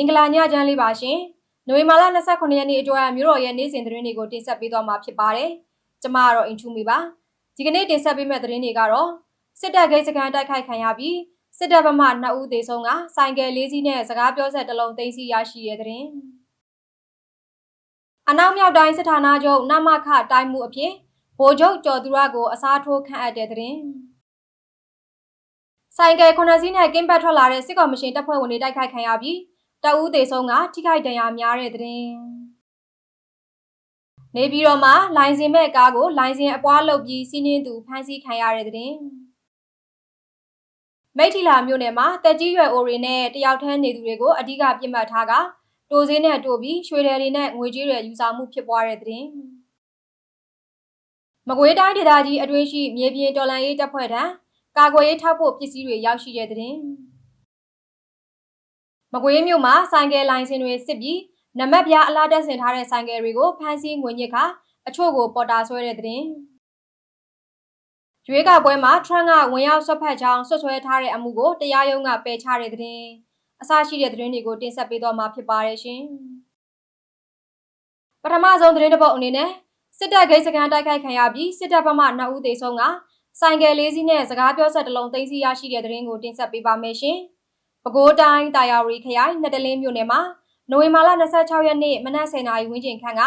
င်္ဂလာညချမ်းလေးပါရှင်။နိုဝင်ဘာလ29ရက်နေ့အတွက်မြို့တော်ရဲ့နေ့စဉ်သတင်းတွေကိုတင်ဆက်ပေးသွားမှာဖြစ်ပါတယ်။ကျွန်မကတော့အင်ချူမီပါ။ဒီကနေ့တင်ဆက်ပေးမယ့်သတင်းတွေကတော့စစ်တပ်ဂိတ်စကန်တိုက်ခိုက်ခံရပြီးစစ်တပ်ဘက်မှ2ဦးသေဆုံးကဆိုင်ကယ်၄စီးနဲ့စကားပြောဆက်တစ်လုံးသိမ်းဆည်းရရှိတဲ့သတင်း။အနောက်မြောက်တိုင်းစစ်ဌာနချုပ်နမခတိုင်းမှုအဖြစ်ဗိုလ်ချုပ်ကျော်သူရကိုအစားထိုးခန့်အပ်တဲ့သတင်း။ဆိုင်ကယ်9စီးနဲ့ကင်းဘတ်ထွက်လာတဲ့စစ်ကောင်မရှင်တပ်ဖွဲ့ဝင်တွေတိုက်ခိုက်ခံရပြီး တအူးသေးဆုံးကထိခိုက်ဒဏ်ရာများတဲ့တဲ့နေပြည်တော်မှာလိုင်စင်မဲ့ကားကိုလိုင်စင်အပွားလုပ်ပြီးစီးနှင်းသူဖမ်းဆီးခံရတဲ့တဲ့မိထီလာမြို့နယ်မှာတက်ကြီးရွယ်အိုတွေနဲ့တယောက်တန်းနေသူတွေကိုအဓိကပြစ်မှတ်ထားကတိုစင်းနဲ့တိုပြီးရွှေတယ်တွေနဲ့ငွေကြေးတွေယူဆောင်မှုဖြစ်ပွားတဲ့တဲ့မကွေးတိုင်းဒေသကြီးအတွင်းရှိမြေပြင်တော်လှန်ရေးတပ်ဖွဲ့ထံကာကွယ်ရေးထောက်ဖို့ပစ္စည်းတွေရောက်ရှိတဲ့တဲ့ မကွေးမြို့မှာဆိုင်ကယ်လိုင်စင်တွေစစ်ပြီးနံပါတ်ပြားအလားတက်ဆင်ထားတဲ့ဆိုင်ကယ်တွေကိုဖမ်းဆီးငွေညစ်ခါအချို့ကိုပေါ်တာဆွဲတဲ့တဲ့ရွေးကောက်ပွဲမှာထရန့်ကဝင်ရောက်ဆွတ်ဖက်ကြောင်းဆွဆွဲထားတဲ့အမှုကိုတရားရုံးကပယ်ချတဲ့တဲ့အစရှိတဲ့သတင်းတွေကိုတင်ဆက်ပေးသွားမှာဖြစ်ပါတယ်ရှင်ပထမဆုံးသတင်းတစ်ပုဒ်အနေနဲ့စစ်တပ်ဂိတ်စကန်တိုက်ခိုက်ခံရပြီးစစ်တပ်ဘက်မှ2ဦးသေဆုံးကဆိုင်ကယ်လေးစီးနဲ့စကားပြောဆက်တစ်လုံးသိမ်းဆည်းရရှိတဲ့သတင်းကိုတင်ဆက်ပေးပါမယ်ရှင်။ ပဲခူးတိုင်းတာယာရီခရိုင်နှစ်တလင်းမြို့နယ်မှာနိုဝင်ဘာလ26ရက်နေ့မနက်10:00နာရီဝန်းကျင်ခန့်က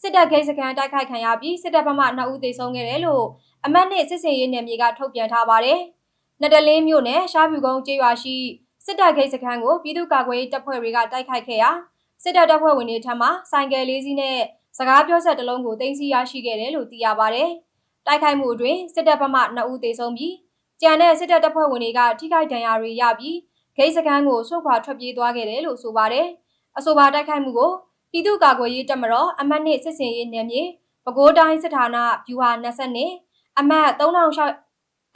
စစ်တပ်ဂိတ်စခန်းတိုက်ခိုက်ခံရပြီးစစ်တပ်ဘက်မှ2ဦးသေဆုံးခဲ့တယ်လို့အမတ်နဲ့စစ်စင်ရေးနယ်မြေကထုတ်ပြန်ထားပါတယ်။နှစ်တလင်းမြို့နယ်ရှားဖြူကုန်းကျေးရွာရှိစစ်တပ်ဂိတ်စခန်းကိုပြည်သူ့ကာကွယ်ရေးတပ်ဖွဲ့တွေကတိုက်ခိုက်ခဲ့ရာစစ်တပ်တပ်ဖွဲ့ဝင်တွေထံမှဆိုင်ကယ်လေးစီးနဲ့စကားပြောဆက်တလုံးကိုတင်စီရရှိခဲ့တယ်လို့သိရပါတယ်။တိုက်ခိုက်မှုအတွင်းစစ်တပ်ဘက်မှ2ဦးသေဆုံးပြီးကြံတဲ့စစ်တပ်တပ်ဖွဲ့ဝင်တွေကထိခိုက်ဒဏ်ရာတွေရပြီး ဂိတ်စခန်းကိုဆွတ်ခွာထွက်ပြေးသွားခဲ့တယ်လို့ဆိုပါတယ်။အဆိုပါတိုက်ခိုက်မှုကိုပြည်သူ့ကာကွယ်ရေးတပ်မတော်အမတ်နှစ်စစ်စင်ရေးနယ်မြေပဲခူးတိုင်းစစ်ဌာနဗျူဟာ20နှစ်အမတ်3000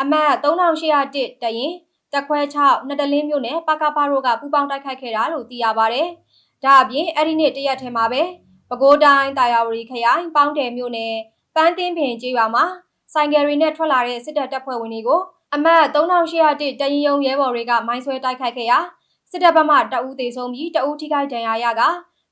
အမတ်3801တရင်တက်ခွဲ6နှစ်တလင်းမြို့နယ်ပကပတို့ကပူးပေါင်းတိုက်ခိုက်ခဲ့တာလို့သိရပါတယ်။ဒါအပြင်အဲ့ဒီနေ့တရက်ထဲမှာပဲပဲခူးတိုင်းတာယာဝတီခရိုင်ပေါင်းတယ်မြို့နယ်ပန်းတင်းပင်ကျေးရွာမှာဆိုင်ကယ်တွေနဲ့ထွက်လာတဲ့စစ်တပ်တပ်ဖွဲ့ဝင်တွေကို အမတ်3801တရင်ယုံရဲဘော်တွေကမိုင်းဆွဲတိုက်ခိုက်ခဲ့ရာစစ်တပ်ဘက်မှတအူးသေးဆုံးပြီးတအူးထိခိုက်ဒဏ်ရာရက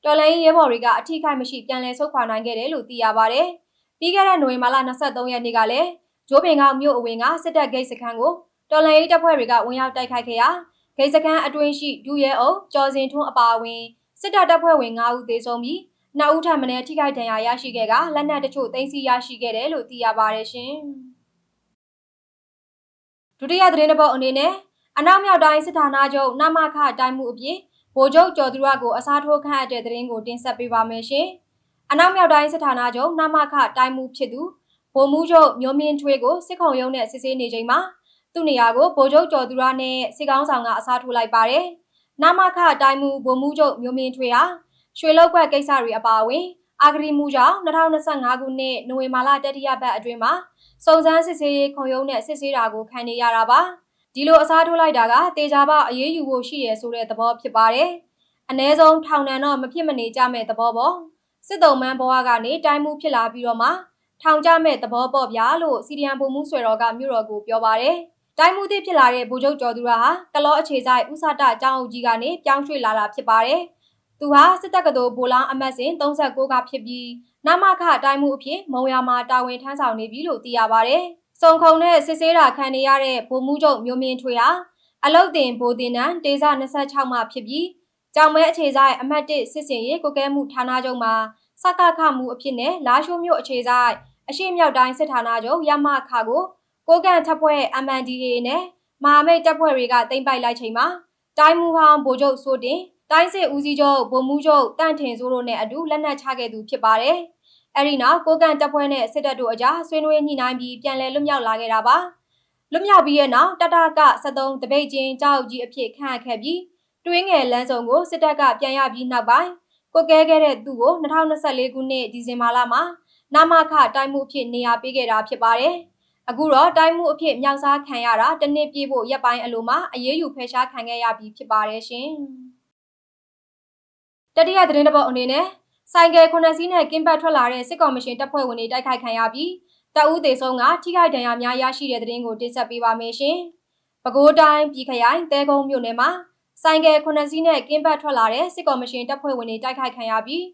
တော်လိုင်းရဲဘော်တွေကအထိခိုက်မရှိပြန်လည်ဆုတ်ခွာနိုင်ခဲ့တယ်လို့သိရပါတယ်။ပြီးခဲ့တဲ့နိုဝင်ဘာလ23ရက်နေ့ကလည်းဂျိုးပင်ကောင်မြို့အဝင်ကစစ်တပ်ဂိတ်စခန်းကိုတော်လိုင်းတပ်ဖွဲ့တွေကဝင်ရောက်တိုက်ခိုက်ခဲ့ရာဂိတ်စခန်းအတွင်းရှိဒူရဲအုပ်ကျော်စင်ထွန်းအပါအဝင်စစ်တပ်တပ်ဖွဲ့ဝင်9ဦးသေဆုံးပြီးနှစ်ဦးထပ်မံထိခိုက်ဒဏ်ရာရရှိခဲ့ကလက်နက်တချို့သိမ်းဆည်းရရှိခဲ့တယ်လို့သိရပါတယ်ရှင်။ ဒုတိယသတင်းတစ်ပုဒ်အနေနဲ့အနောက်မြောက်တိုင်းစစ်ဌာနချုပ်နမခတိုင်းမှုအပြင်ဗိုလ်ချုပ်ကျော်သူရကိုအစားထိုးခန့်အပ်တဲ့သတင်းကိုတင်ဆက်ပေးပါမယ်ရှင်။အနောက်မြောက်တိုင်းစစ်ဌာနချုပ်နမခတိုင်းမှုဖြစ်သူဗိုလ်မှူးချုပ်မျိုးမြင့်ထွေးကိုစစ်ခုံရုံးနဲ့စစ်ဆေးနေချိန်မှာသူ့နေရာကိုဗိုလ်ချုပ်ကျော်သူရနဲ့စစ်ကောင်းဆောင်ကအစားထိုးလိုက်ပါတယ်။နမခတိုင်းမှုဗိုလ်မှူးချုပ်မျိုးမြင့်ထွေးဟာရွှေလောက်ကွက်ကိစ္စတွေအပါအဝင်အာဂရီမူကြောင့်2025ခုနှစ်နိုဝင်ဘာလတတိယပတ်အတွင်းမှာ စုံစမ်းစစ်ဆေးရေးခုံရုံးနဲ့စစ်ဆေးတာကိုခံနေရတာပါဒီလိုအစားထိုးလိုက်တာကတေချာပအရေးယူဖို့ရှိရဆိုတဲ့သဘောဖြစ်ပါတယ်အ ਨੇ ဆုံးထောင်ဒဏ်တော့မဖြစ်မနေကြမဲ့သဘောပေါ့စစ်တုံးမန်းဘဝကနေတိုင်းမှုဖြစ်လာပြီးတော့မှထောင်ကြမဲ့သဘောပေါ့ဗျာလို့စီဒီယန်ဗိုလ်မှူးဆွေတော်ကမြို့တော်ကိုပြောပါတယ်တိုင်းမှုသစ်ဖြစ်လာတဲ့ဗိုလ်ချုပ်ကျော်သူရဟာကလောအခြေဆိုင်ဥစတအကြောင်းအုပ်ကြီးကနေပြောင်းရွှေ့လာတာဖြစ်ပါတယ် သူဟာစစ်တပ်ကတော်ဗိုလ်လောင်းအမတ်စဉ်39ကဖြစ်ပြီးနမခအတိုင်းမှုအဖြစ်မုံရမှာတာဝန်ထမ်းဆောင်နေပြီလို့သိရပါတယ်။စုံခုံနဲ့စစ်ဆေးတာခံနေရတဲ့ဗိုလ်မှူးချုပ်မျိုးမင်းထွေဟာအလုတ်တင်ဗိုလ်တင်နန်းဒေသ26မှာဖြစ်ပြီးကြောင်မဲအခြေဆိုင်အမတ်1စစ်စင်ရေးကိုကဲမှုဌာနချုပ်မှာစကခမှုအဖြစ်နဲ့လာရှိုးမြို့အခြေဆိုင်အရှိမြောက်တိုင်းစစ်ဌာနချုပ်ရမခကိုကိုကန်ထပ်ဖွဲ့ MNDA နဲ့မဟာမိတ်တပ်ဖွဲ့တွေကတင်ပိုက်လိုက်ချိန်မှာတိုင်းမူဟောင်းဗိုလ်ချုပ်စိုးတင် တိုင်းစစ်ဦးစီးချုပ်ဗိုလ်မှူးချုပ်တန့်ထင်စိုးတို့နဲ့အတူလက်နက်ချခဲ့သူဖြစ်ပါတယ်။အဲဒီနောက်ကိုကန်တပ်ဖွဲ့နဲ့စစ်တပ်တို့အကြားဆွေးနွေးညှိနှိုင်းပြီးပြန်လည်လွတ်မြောက်လာခဲ့တာပါ။လွတ်မြောက်ပြီးရဲ့နောက်တတက73တပိတ်ချင်းကြောက်ကြီးအဖြစ်ခန့်အပ်ခဲ့ပြီးတွင်းငယ်လမ်းစုံကိုစစ်တပ်ကပြန်ရပြီးနောက်ပိုင်းကိုကဲခဲ့တဲ့သူ့ကို2024ခုနှစ်ဒီဇင်ဘာလမှာနာမခတိုင်းမှုအဖြစ်နေရာပေးခဲ့တာဖြစ်ပါတယ်။အခုတော့တိုင်းမှုအဖြစ်မြောက်စားခံရတာတနစ်ပြေးဖို့ရက်ပိုင်းအလိုမှာအရေးယူဖယ်ရှားခံခဲ့ရပြီးဖြစ်ပါတယ်ရှင်။ တတိယသတင်းတစ်ပုဒ်အနေနဲ့ဆိုင်ကယ်9စီးနဲ့ကင်းဘတ်ထွက်လာတဲ့စစ်ကောင်မရှင်တပ်ဖွဲ့ဝင်တွေတိုက်ခိုက်ခံရပြီးတအူးသေးဆုံးကထိခိုက်ဒဏ်ရာများရရှိတဲ့သတင်းကိုတင်ဆက်ပေးပါမယ်ရှင်။ပဲခူးတိုင်းပြည်ခရိုင်တဲကုန်းမြို့နယ်မှာဆိုင်ကယ်ခုနှစ်စီးနဲ့ကင်းပတ်ထွက်လာတဲ့စစ်ကော်မရှင်တပ်ဖွဲ့ဝင်တွေတိုက်ခိုက်ခံရပြီး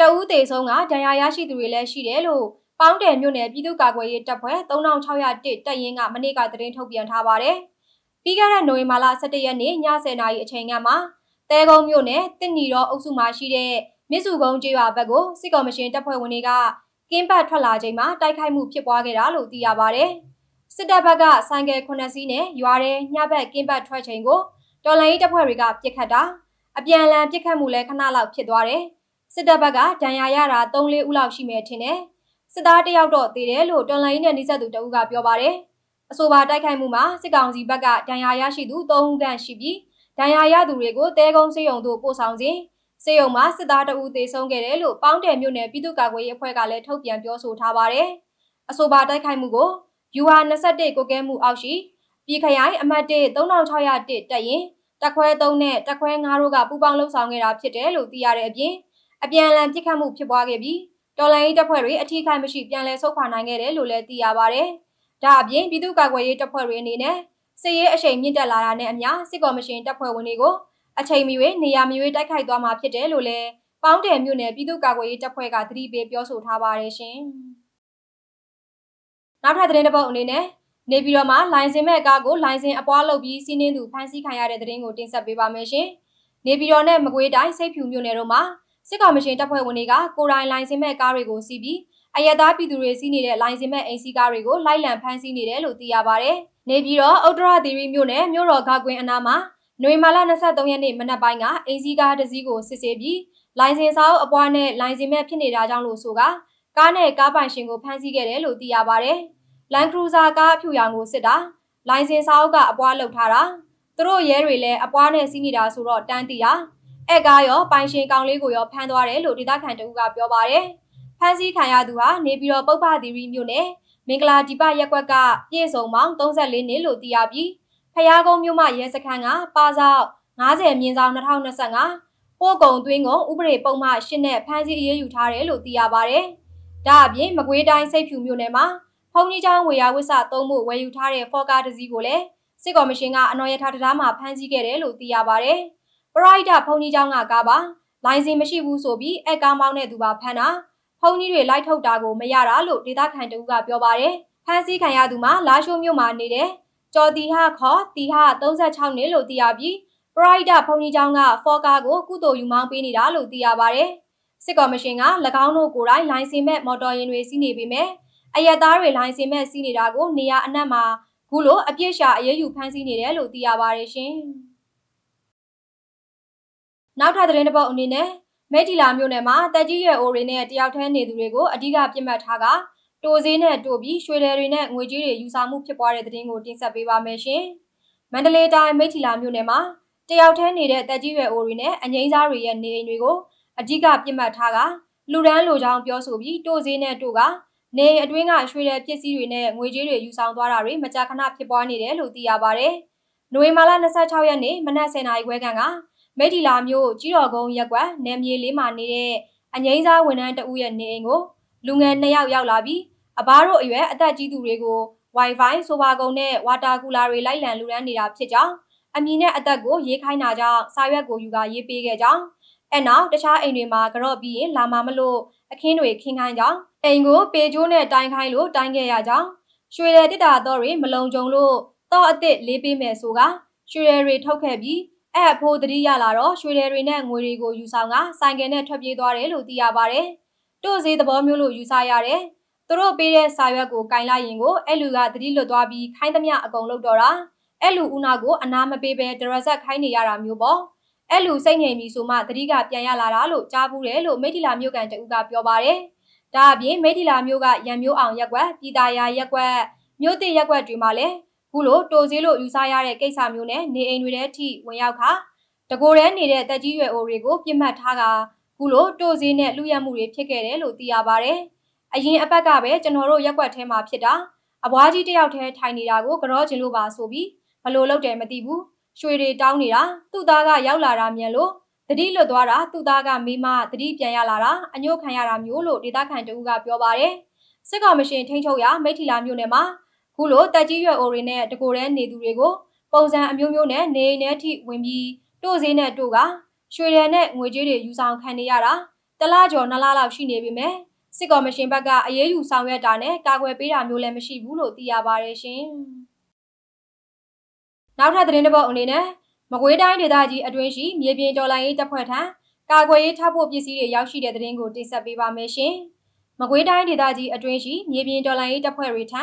တအူးသေးဆုံးကဒဏ်ရာရရှိသူတွေလည်းရှိတယ်လို့ပေါင်းတယ်မြို့နယ်ပြည်သူ့ကာကွယ်ရေးတပ်ဖွဲ့3601တပ်ရင်းကမနေ့ကသတင်းထုတ်ပြန်ထားပါတယ်။ပြီးခဲ့တဲ့နိုဝင်ဘာလ17ရက်နေ့ည10:00နာရီအချိန်ကမှ တဲကုန်းမြို့နယ်တစ်နီရောအုပ်စုမှာရှိတဲ့မြစ်စုကုန်းကျေးရွာဘက်ကိုစစ်ကော်မရှင်တပ်ဖွဲ့ဝင်တွေကကင်းပတ်ထွက်လာချိန်မှာတိုက်ခိုက်မှုဖြစ်ပွားခဲ့တာလို့သိရပါတယ်။စစ်တပ်ဘက်ကဆိုင်ကယ်9စီးနဲ့ရွာထဲညဘက်ကင်းပတ်ထွက်ချိန်ကိုတော်လိုင်းတပ်ဖွဲ့တွေကပြစ်ခတ်တာအပြန်အလှန်ပြစ်ခတ်မှုလည်းခဏလောက်ဖြစ်သွားတယ်။စစ်တပ်ဘက်ကဒဏ်ရာရတာ3-4ဦးလောက်ရှိမယ်ထင်တယ်။စစ်သားတယောက်တော့သေတယ်လို့တော်လိုင်းနဲ့နှိစက်သူတအုပ်ကပြောပါတယ်။အဆိုပါတိုက်ခိုက်မှုမှာစစ်ကောင်စီဘက်ကဒဏ်ရာရရှိသူ3ဦးခန့်ရှိပြီး ဒဏ်ရာရသူတွေကိုတဲကုန်းစေယုံတို့ပို့ဆောင်စဉ်စေယုံမှာစစ်သားတအုပ်သေဆုံးခဲ့တယ်လို့ပေါင်းတယ်မြို့နယ်ပြည်သူ့ကာကွယ်ရေးအဖွဲ့ကလည်းထုတ်ပြန်ပြောဆိုထားပါတယ်။အဆိုပါတိုက်ခိုက်မှုကိုယူဟာ21ကိုကဲမှုအောက်ရှိပြည်ခရိုင်အမှတ်1 3601တက်ရင်တက်ခွဲ3နဲ့တက်ခွဲ9တို့ကပူးပေါင်းလှုပ်ဆောင်ခဲ့တာဖြစ်တယ်လို့သိရတဲ့အပြင်အပြန်အလှန်ပြစ်ခတ်မှုဖြစ်ပွားခဲ့ပြီးတော်လိုင်းတပ်ဖွဲ့တွေအထီးခိုင်မရှိပြန်လည်ဆုတ်ခွာနိုင်ခဲ့တယ်လို့လည်းသိရပါတယ်။ဒါအပြင်ပြည်သူ့ကာကွယ်ရေးတပ်ဖွဲ့တွေအနေနဲ့ စစ်ရေးအရှိန်မြင့်တက်လာတာနဲ့အမျှစစ်ကော်မရှင်တပ်ဖွဲ့ဝင်တွေကိုအချိန်မီနေရာမရွေးတိုက်ခိုက်သွားမှာဖြစ်တယ်လို့လည်းပေါင်းတယ်မြို့နယ်ပြည်သူ့ကာကွယ်ရေးတပ်ဖွဲ့ကသတိပေးပြောဆိုထားပါတယ်ရှင်။နောက်ထပ်သတင်းတစ်ပုဒ်အနေနဲ့နေပြည်တော်မှာလိုင်စင်မဲ့ကားကိုလိုင်စင်အပွားလုပ်ပြီးစီးနှင်းသူဖမ်းဆီးခံရတဲ့သတင်းကိုတင်ဆက်ပေးပါမယ်ရှင်။နေပြည်တော်နဲ့မကွေးတိုင်းစိတ်ဖြူမြို့နယ်တို့မှာစစ်ကောင်မရှင်တပ်ဖွဲ့ဝင်တွေကကိုရိုင်းလိုင်စင်မဲ့ကားတွေကိုစီးပြီးအယက်သားပြည်သူတွေစီးနေတဲ့လိုင်စင်မဲ့အိမ်စီးကားတွေကိုလိုက်လံဖမ်းဆီးနေတယ်လို့သိရပါဗျ။ နေပြည်တော်ဥတ္တရသီရိမြို့နယ်မြို့တော်ခေါကွင်းအနားမှာနွေမာလာ23ရက်နေ့မနက်ပိုင်းကအိမ်စီးကားတစ်စီးကိုစစ်ဆေးပြီးလိုင်စင်စာအုပ်အပွားနဲ့လိုင်စင်မဲ့ဖြစ်နေတာကြောင့်လို့ဆိုကကားနဲ့ကားပိုင်ရှင်ကိုဖမ်းဆီးခဲ့တယ်လို့သိရပါဗျ။ Land Cruiser ကားအဖြူရောင်ကိုစစ်တာလိုင်စင်စာအုပ်ကအပွားလောက်ထားတာသူတို့ရဲတွေလည်းအပွားနဲ့စီးနေတာဆိုတော့တန်းတီတာအဲကားရောပိုင်ရှင်ကောင်လေးကိုရောဖမ်းသွားတယ်လို့ဒေသခံတအုပ်ကပြောပါတယ်။ဖမ်းဆီးခံရသူဟာနေပြည်တော်ပုပ္ပသီရိမြို့နယ် မင်္ဂလာဒီပရက်ကွက်ကပြည်စုံပေါင်း34နှစ်လို့သိရပြီးဖျားကုန်းမြို့မှရဲစခန်းကပါဆောက်90မြင်းဆောင်2025ပို့ကုံသွင်းကုန်ဥပဒေပုံမှန်ရှင်းနဲ့ဖမ်းဆီးအရေးယူထားတယ်လို့သိရပါတယ်။ဒါအပြင်မကွေးတိုင်းစိတ်ဖြူမြို့နယ်မှာဖုန်ကြီးချောင်းဝေယဝစ္စသုံးမှုဝယ်ယူထားတဲ့ဖော်ကားတစ်စီးကိုလည်းစစ်ကော်မရှင်ကအနော်ရထားတရားမှာဖမ်းဆီးခဲ့တယ်လို့သိရပါတယ်။ပရိုက်တာဖုန်ကြီးချောင်းကကားပါလိုင်စင်မရှိဘူးဆိုပြီးအက်ကားမောင်းတဲ့သူပါဖမ်းတာ ဖုန်ကြီးတွေလိုက်ထုတ်တာကိုမရတာလို့ဒေသခံတဦးကပြောပါတယ်။ဖမ်းဆီးခံရသူမှာလာရှိုးမြို့မှာနေတဲ့ကျော်တီဟခေါ်တီဟ36နှစ်လို့သိရပြီးပရိုက်တာဖုန်ကြီးချောင်းကဖော်ကားကိုကုသိုလ်ယူမောင်းပေးနေတာလို့သိရပါတယ်။စစ်ကော်မရှင်က၎င်းတို့ကိုယ်တိုင်လိုင်စင်မဲ့မော်တော်ယာဉ်တွေစီးနေပေမဲ့အယက်သားတွေလိုင်စင်မဲ့စီးနေတာကိုနေရအနှံ့မှာခုလိုအပြစ်ရှာအရေးယူဖမ်းဆီးနေတယ်လို့သိရပါတယ်ရှင်။နောက်ထပ်သတင်းတစ်ပုဒ်အနေနဲ့ မဲတီလာမြို့နယ်မှာတက်ကြီးရွယ်အိုတွေနဲ့တယောက်တည်းနေသူတွေကိုအဓိကပြစ်မှတ်ထားကတိုဈေးနဲ့တိုပြီးရွှေတယ်တွေနဲ့ငွေကြေးတွေယူဆောင်မှုဖြစ်ပွားတဲ့သတင်းကိုတင်ဆက်ပေးပါမယ်ရှင်။မန္တလေးတိုင်းမိထီလာမြို့နယ်မှာတယောက်တည်းနေတဲ့တက်ကြီးရွယ်အိုတွေနဲ့အငိမ့်စားတွေရဲ့နေအိမ်တွေကိုအဓိကပြစ်မှတ်ထားကလူဒန်းလိုချောင်းပြောဆိုပြီးတိုဈေးနဲ့တိုကနေအတွင်းကရွှေတဲ့ပစ္စည်းတွေနဲ့ငွေကြေးတွေယူဆောင်သွားတာတွေမကြာခဏဖြစ်ပွားနေတယ်လို့သိရပါဗျ။နိုဝင်ဘာလ26ရက်နေ့မနက်10:00နာရီခွဲခန့်က မိထီလာမြို့ကြီးတော်ကုန်းရက်ကွက်နယ်မြေလေးမှာနေတဲ့အငိမ့်စားဝန်ထမ်းတဦးရဲ့နေအိမ်ကိုလူငယ်2ယောက်ရောက်လာပြီးအဘတို့အရွယ်အသက်ကြီးသူတွေကို Wi-Fi ဆိုပါကုံနဲ့ဝါတာကူလာတွေလိုက်လံလူရန်နေတာဖြစ်ကြောင်းအမည်နဲ့အသက်ကိုရေးခိုင်းတာကြောင့်စာရွက်ကိုယူကရေးပေးခဲ့ကြောင်းအဲနောက်တခြားအိမ်တွေမှာကြော့ပြီးရင်လာမမလို့အခင်းတွေခင်းခိုင်းကြောင်းအိမ်ကိုပေကျိုးနဲ့တိုင်ခိုင်းလို့တိုင်ခဲ့ရကြောင်းရွှေရည်တစ်တာတော့တွေမလုံခြုံလို့တော့အစ်စ်လေးပေးမယ်ဆိုကရွှေရည်တွေထုတ်ခဲ့ပြီး အဲ့အဖိုးတတိရလာတော့ရွှေရည်တွေနဲ့ငွေတွေကိုယူဆောင်ကဆိုင်ကယ်နဲ့ထွက်ပြေးသွားတယ်လို့သိရပါတယ်။တို့စည်းသဘောမျိုးလို့ယူဆရတယ်။သူတို့ပေးတဲ့စာရွက်ကိုကင်လိုက်ရင်ကိုအဲ့လူကတတိလွတ်သွားပြီးခိုင်းသမျှအကုန်လုပ်တော့တာအဲ့လူဦးနာကိုအနာမပေးဘဲဒရဇက်ခိုင်းနေရတာမျိုးပေါ့။အဲ့လူစိတ်ငြိမ်ပြီဆိုမှတတိကပြန်ရလာတာလို့ကြားဘူးတယ်လို့မိထီလာမြို့ကန်တဦးကပြောပါတယ်။ဒါအပြင်မိထီလာမျိုးကရံမျိုးအောင်ရက်ကွက်ပြည်သာယာရက်ကွက်မြို့တိရက်ကွက်တွေမှာလည်း ခုလိုတိုစည်းလို့ယူဆရတဲ့ကိစ္စမျိုးနဲ့နေအိမ်တွေထဲထိဝင်ရောက်ခါတကိုယ်တည်းနေတဲ့တက်ကြီးရွယ်အိုတွေကိုပြစ်မှတ်ထားကခုလိုတိုစည်းနဲ့လူရမှုတွေဖြစ်ခဲ့တယ်လို့သိရပါဗျ။အရင်အပတ်ကပဲကျွန်တော်တို့ရက်ကွက်ထဲမှာဖြစ်တာအဘွားကြီးတယောက်တည်းထိုင်နေတာကိုကြောကျင်လို့ပါဆိုပြီးဘလို့လုပ်တယ်မသိဘူးရွှေတွေတောင်းနေတာသူ့သားကရောက်လာတာမြန်လို့တတိလွတ်သွားတာသူ့သားကမိမတတိပြန်ရလာတာအညို့ခံရတာမျိုးလို့ဒေသခံတဦးကပြောပါတယ်စစ်ကောင်မရှင်ထိန်းချုပ်ရမိထီလာမြို့နယ်မှာ ခုလိုတက်ကြီးရွယ်အိုတွေနဲ့တကိုယ်တည်းနေသူတွေကိုပုံစံအမျိုးမျိုးနဲ့နေအိမ်ထဲထိဝင်ပြီးတို့ဈေးနဲ့တို့ကရွှေတယ်နဲ့ငွေကြေးတွေယူဆောင်ခံနေရတာတလားကျော်နှစ်လားလောက်ရှိနေပြီမဲ့စစ်ကော်မရှင်ဘက်ကအရေးယူဆောင်ရွက်တာနဲ့ကာကွယ်ပေးတာမျိုးလည်းမရှိဘူးလို့သိရပါတယ်ရှင်။နောက်ထပ်သတင်းတစ်ပုဒ်အနေနဲ့မကွေးတိုင်းဒေသကြီးအတွင်းရှိမြေပြင်တော်လိုင်းရေးတပ်ဖွဲ့ထံကာကွယ်ရေးထောက်ပို့ပစ္စည်းတွေရောက်ရှိတဲ့သတင်းကိုတင်ဆက်ပေးပါမယ်ရှင်။မကွေးတိုင်းဒေသကြီးအတွင်းရှိမြေပြင်တော်လိုင်းရေးတပ်ဖွဲ့တွေထံ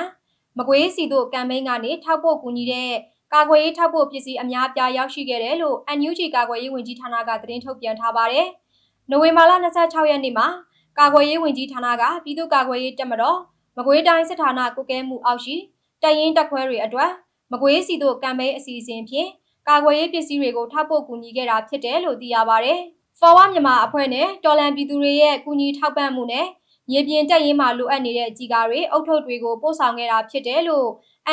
မကွေးစီတို့ကမ်ပိန်းကနေထောက်ပို့ကူညီတဲ့ကာကွယ်ရေးထောက်ပို့ပစ္စည်းအများပြားရောက်ရှိခဲ့တယ်လို့ NUG ကာကွယ်ရေးဝန်ကြီးဌာနကသတင်းထုတ်ပြန်ထားပါတယ်။နိုဝင်ဘာလ26ရက်နေ့မှာကာကွယ်ရေးဝန်ကြီးဌာနကပြည်သူ့ကာကွယ်ရေးတပ်မတော်မကွေးတိုင်းစစ်ဌာနကုကဲမှုအောက်ရှိတပ်ရင်းတပ်ခွဲတွေအတွက်မကွေးစီတို့ကမ်ပိန်းအစီအစဉ်ဖြင့်ကာကွယ်ရေးပစ္စည်းတွေကိုထောက်ပို့ကူညီခဲ့တာဖြစ်တယ်လို့သိရပါတယ်။ Forward မြန်မာအဖွဲ့နဲ့တော်လန်ပြည်သူတွေရဲ့ကူညီထောက်ပံ့မှုနဲ့ မြေပြင်တက်ရင်မှလိုအပ်နေတဲ့ကြီးကားတွေအုတ်ထုတ်တွေကိုပို့ဆောင်ခဲ့တာဖြစ်တယ်လို့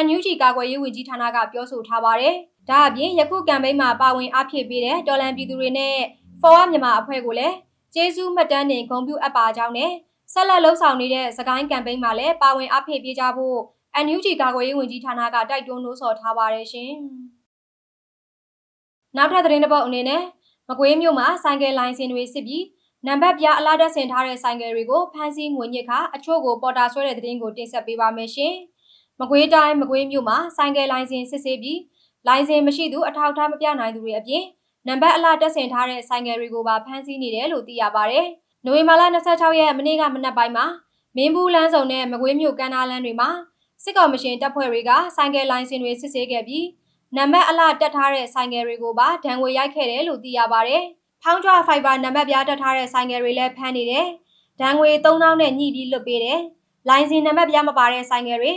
NUG ကာကွယ်ရေးဝန်ကြီးဌာနကပြောဆိုထားပါတယ်။ဒါအပြင်ယခုကမ်ပိန်းမှာပါဝင်အားဖြည့်ပေးတဲ့တော်လန်ပြည်သူတွေနဲ့ Forward မြန်မာအဖွဲ့ကိုလည်းကျေးဇူးမှတ်တမ်းတင်ဂုဏ်ပြုအပ်ပါကြောင်းနဲ့ဆက်လက်လှုပ်ဆောင်နေတဲ့စကိုင်းကမ်ပိန်းမှာလည်းပါဝင်အားဖြည့်ပေးကြဖို့ NUG ကာကွယ်ရေးဝန်ကြီးဌာနကတိုက်တွန်းနှိုးဆော်ထားပါတယ်ရှင်။နောက်ထပ်သတင်းတစ်ပုဒ်အနေနဲ့မကွေးမြို့မှာဆိုင်ကယ်လိုင်စင်တွေစစ်ပြီး နံပါတ်ပြအလားတက်ဆင်ထားတဲ့ဆိုင်ကယ်တွေကိုဖမ်းဆီးငွေညစ်ခါအချို့ကိုပေါ်တာဆွဲတဲ့သတင်းကိုတင်ဆက်ပေးပါမယ်ရှင်။မကွေးတိုင်းမကွေးမြို့မှာဆိုင်ကယ်လိုင်စင်စစ်ဆေးပြီးလိုင်စင်မရှိသူအထောက်အထားမပြနိုင်သူတွေအပြင်နံပါတ်အလားတက်ဆင်ထားတဲ့ဆိုင်ကယ်တွေကိုပါဖမ်းဆီးနေတယ်လို့သိရပါဗျ။နိုဝင်ဘာလ26ရက်မနေ့ကမနက်ပိုင်းမှာမင်းဘူးလမ်းစုံနဲ့မကွေးမြို့ကမ်းနားလမ်းတွေမှာစစ်ကောင်မရှင်တပ်ဖွဲ့တွေကဆိုင်ကယ်လိုင်စင်တွေစစ်ဆေးခဲ့ပြီးနံပါတ်အလားတက်ထားတဲ့ဆိုင်ကယ်တွေကိုပါဒဏ်ငွေရိုက်ခဲ့တယ်လို့သိရပါဗျ။ ဖောင်းကြွဖိုက်ဘာနံပါတ်ပြားတက်ထားတဲ့ဆိုင်ကယ်တွေလည်းဖမ်းနေတယ်။ဒဏ်ငွေ3000နဲ့ညှိပြီးလွတ်ပေးတယ်။လိုင်စင်နံပါတ်ပြားမပါတဲ့ဆိုင်ကယ်တွေ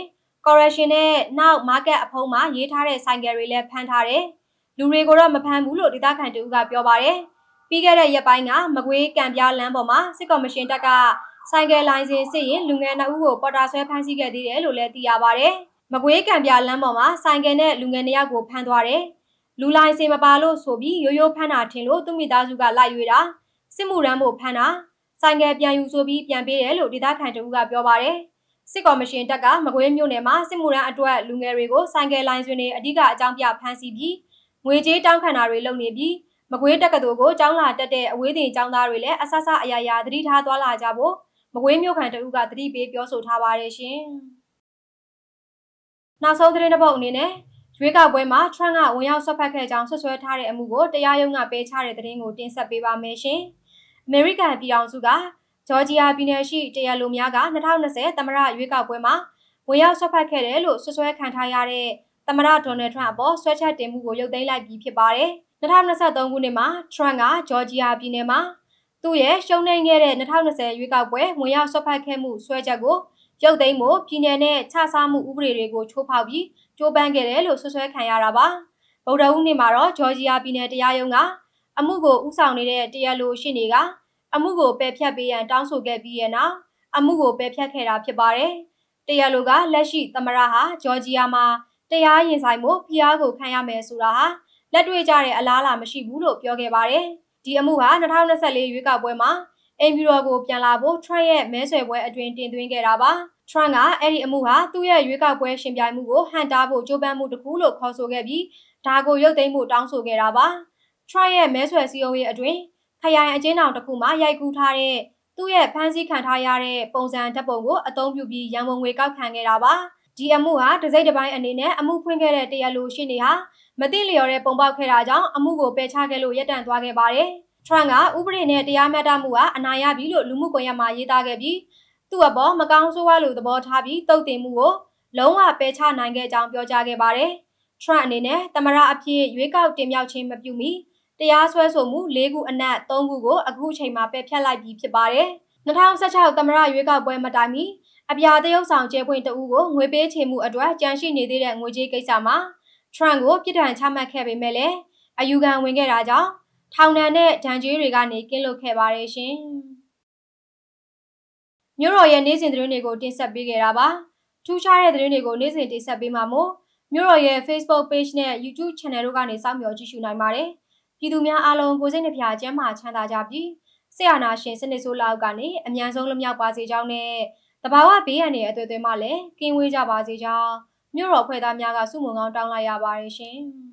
correction နဲ့နောက် market အဖုံးမှာရေးထားတဲ့ဆိုင်ကယ်တွေလည်းဖမ်းထားတယ်။လူတွေကိုတော့မဖမ်းဘူးလို့ဒေသခံတူကပြောပါတယ်။ပြီးခဲ့တဲ့ရက်ပိုင်းကမကွေးကံပြားလမ်းပေါ်မှာစစ်ကော်မရှင်တပ်ကဆိုင်ကယ်လိုင်စင်စစ်ရင်လူငယ်နှစ်ဦးကိုပေါ်တာဆွဲဖမ်းဆီးခဲ့သေးတယ်လို့လည်းသိရပါတယ်။မကွေးကံပြားလမ်းပေါ်မှာဆိုင်ကယ်နဲ့လူငယ်နှစ်ယောက်ကိုဖမ်းသွားတယ်။ လူလိုင်စင်မပါလို့ဆိုပြီးရိုးရိုးဖမ်းတာထင်လို့သူ့မိသားစုကလိုက်ရွေးတာစစ်မှုရမ်းဖို့ဖမ်းတာဆိုင်ကယ်ပြန်ယူဆိုပြီးပြန်ပေးတယ်လို့ဒေသခံတူကပြောပါတယ်။စစ်ကော်မရှင်တပ်ကမကွေးမြို့နယ်မှာစစ်မှုရမ်းအတွက်လူငယ်တွေကိုဆိုင်ကယ်လိုင်စင်တွေအဓိကအကြောင်းပြဖမ်းဆီးပြီးငွေကြေးတောင်းခံတာတွေလုပ်နေပြီးမကွေးတက္ကသိုလ်ကိုကျောင်းလာတက်တဲ့အဝေးတင်ကျောင်းသားတွေလည်းအဆဆအယားယာသတိထားသွားလာကြဖို့မကွေးမြို့ခံတအုပ်ကသတိပေးပြောဆိုထားပါတယ်ရှင်။နောက်ဆုံးသတင်းတစ်ပုဒ်အနေနဲ့ ရွေးကောက်ပွဲမှာ Trump ကဝင်ရောက်ဆွတ်ဖက်ခဲ့ကြောင်းဆွဆွဲထားတဲ့အမှုကိုတရားရုံးကပယ်ချတဲ့သတင်းကိုတင်ဆက်ပေးပါမယ်ရှင်။ American ပြည်ထောင်စုကဂျော်ဂျီယာပြည်နယ်ရှိတရားလိုများက2020သမ္မတရွေးကောက်ပွဲမှာဝင်ရောက်ဆွတ်ဖက်ခဲ့တယ်လို့ဆွဆွဲခံထားရတဲ့သမ္မတဒေါ်နယ်ထရန့်အပေါ်ဆွဲချက်တင်မှုကိုရုပ်သိမ်းလိုက်ပြီးဖြစ်ပါတယ်။2023ခုနှစ်မှာထရန့်ကဂျော်ဂျီယာပြည်နယ်မှာသူ့ရဲ့ရှုံးနိမ့်ခဲ့တဲ့2020ရွေးကောက်ပွဲဝင်ရောက်ဆွတ်ဖက်ခဲ့မှုဆွဲချက်ကိုရုပ်သိမ်းဖို့ပြည်내နဲ့ခြားစားမှုဥပဒေတွေကိုချိုးဖောက်ပြီး ကြိုးပမ်းခဲ့တယ်လို့ဆွဆွဲခံရတာပါဗုဒ္ဓဦးနေ့မှာတော့ဂျော်ဂျီယာပြည်နယ်တရားရုံးကအမှုကိုဥဆောင်နေတဲ့တရားလိုရှိနေကအမှုကိုပယ်ဖြတ်ပေးရန်တောင်းဆိုခဲ့ပြီးရဲ့နောက်အမှုကိုပယ်ဖြတ်ခဲ့တာဖြစ်ပါတယ်တရားလိုကလက်ရှိသမရဟာဂျော်ဂျီယာမှာတရားရင်ဆိုင်မှုဖိအားကိုခံရမယ်ဆိုတာဟာလက်တွေ့ကြတဲ့အလားအလာမရှိဘူးလို့ပြောခဲ့ပါတယ်ဒီအမှုဟာ2024ရွေးကောက်ပွဲမှာအိမ်ဖြူတော်ကိုပြန်လာဖို့ Trump ရဲ့မဲဆွယ်ပွဲအတွင်းတင်သွင်းခဲ့တာပါ။ Trump ကအဲ့ဒီအမှုဟာသူ့ရဲ့ရွေးကောက်ပွဲရှင်ပြိုင်မှုကိုဟန်တာဖို့ကြိုးပမ်းမှုတစ်ခုလို့ခေါ်ဆိုခဲ့ပြီးဒါကိုရုပ်သိမ်းဖို့တောင်းဆိုခဲ့တာပါ။ Trump ရဲ့မဲဆွယ်စည်းရုံးရေးအတွင်းခရိုင်အကျဉ်းထောင်တစ်ခုမှာရိုက်ကူးထားတဲ့သူ့ရဲ့ဖမ်းဆီးခံထားရတဲ့ပုံစံဓာတ်ပုံကိုအသုံးပြုပြီးရန်ပုံငွေကောက်ခံခဲ့တာပါ။ဒီအမှုဟာဒစိမ့်တစ်ပိုင်းအနေနဲ့အမှုဖွင့်ခဲ့တဲ့တရားလိုရှိနေဟာမသိလျော်တဲ့ပုံပေါက်ခဲ့တာကြောင့်အမှုကိုပယ်ချခဲ့လို့ရပ်တန့်သွားခဲ့ပါတယ်။ထရန့်ကဥပဒေနဲ့တရားမျှတမှုဟာအနာရပြီလို့လူမှုကွန်ရက်မှာရေးသားခဲ့ပြီး သူ့အပေါ်မကောင်းဆိုးဝါးလို့သဘောထားပြီးတုတ်တင်မှုကိုလုံးဝပယ်ချနိုင်ခဲ့ကြောင်းပြောကြားခဲ့ပါတယ်။ထရန့်အနေနဲ့သမရအဖြစ်ရွေးကောက်တင်မြှောက်ခြင်းမပြုမီတရားစွဲဆိုမှု၄ခုအနက်၃ခုကိုအခုအချိန်မှာပယ်ဖျက်လိုက်ပြီးဖြစ်ပါတယ်။2016သမရရွေးကောက်ပွဲမတိုင်မီအပြာတရုတ်ဆောင်ကျဲပွင့်တဦးကိုငွေပေးချေမှုအတွက်ကြန့်ရှိနေသေးတဲ့ငွေကြေးကိစ္စမှာထရန့်ကိုပြစ်ဒဏ်ချမှတ်ခဲ့ပေမဲ့လည်းအယူခံဝင်ခဲ့တာကြောင့်ထောင်ဒဏ်နဲ့ဒဏ်ကြေးတွေကနေကင်းလွတ်ခဲ့ပါတယ်ရှင်။ မြို့တော်ရဲ့နေ့စဉ်သတင်းတွေကိုတင်ဆက်ပေးခဲ့တာပါ။ထူးခြားတဲ့သတင်းတွေကိုနေ့စဉ်တင်ဆက်ပေးမှာမို့မြို့တော်ရဲ့ Facebook Page နဲ့ YouTube Channel တို့ကနေစောင့်မျှော်ကြည့်ရှုနိုင်ပါတယ်။ပြည်သူများအားလုံးကိုစိတ်နှပြကျန်းမာချမ်းသာကြပြီးဆရာနာရှင်စနစ်ဆိုးလောက်ကနေအမြန်ဆုံးလွတ်မြောက်ပါစေကြောင်းနဲ့တဘာဝဘေးရန်တွေအသွေးသွေးမှလည်းကင်းဝေးကြပါစေကြောင်းမြို့တော်ဖွဲ့သားများကစုမုံကောင်းတောင်းလိုက်ရပါတယ်ရှင်။